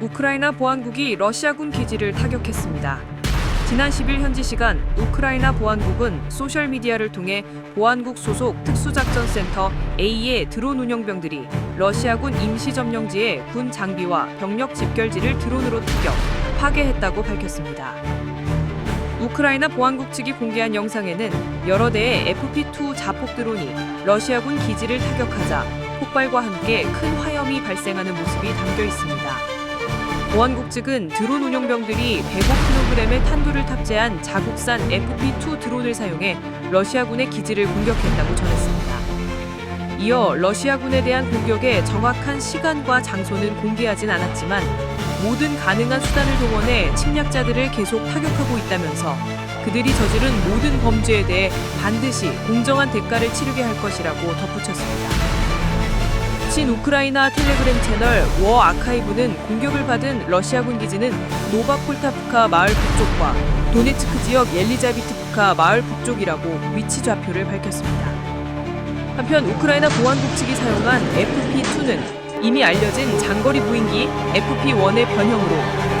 우크라이나 보안국이 러시아군 기지를 타격했습니다. 지난 10일 현지 시간 우크라이나 보안국은 소셜미디어를 통해 보안국 소속 특수작전센터 A의 드론 운영병들이 러시아군 임시점령지의 군 장비와 병력 집결지를 드론으로 추격, 파괴했다고 밝혔습니다. 우크라이나 보안국 측이 공개한 영상에는 여러 대의 FP2 자폭 드론이 러시아군 기지를 타격하자 폭발과 함께 큰 화염이 발생하는 모습이 담겨 있습니다. 보안국 측은 드론 운용병들이 105kg의 탄두를 탑재한 자국산 FP2 드론을 사용해 러시아군의 기지를 공격했다고 전했습니다. 이어 러시아군에 대한 공격의 정확한 시간과 장소는 공개하진 않았지만 모든 가능한 수단을 동원해 침략자들을 계속 타격하고 있다면서 그들이 저지른 모든 범죄에 대해 반드시 공정한 대가를 치르게 할 것이라고 덧붙였습니다. 친 우크라이나 텔레그램 채널 워 아카이브는 공격을 받은 러시아군 기지는 노바폴타프카 마을 북쪽과 도네츠크 지역 옐리자비트프카 마을 북쪽이라고 위치 좌표를 밝혔습니다. 한편 우크라이나 보안국 측이 사용한 FP2는 이미 알려진 장거리 무인기 FP1의 변형으로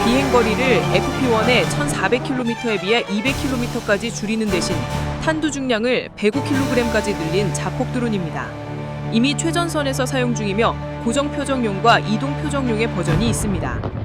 비행 거리를 FP1의 1,400km에 비해 200km까지 줄이는 대신 탄두 중량을 105kg까지 늘린 자폭 드론입니다. 이미 최전선에서 사용 중이며 고정 표정용과 이동 표정용의 버전이 있습니다.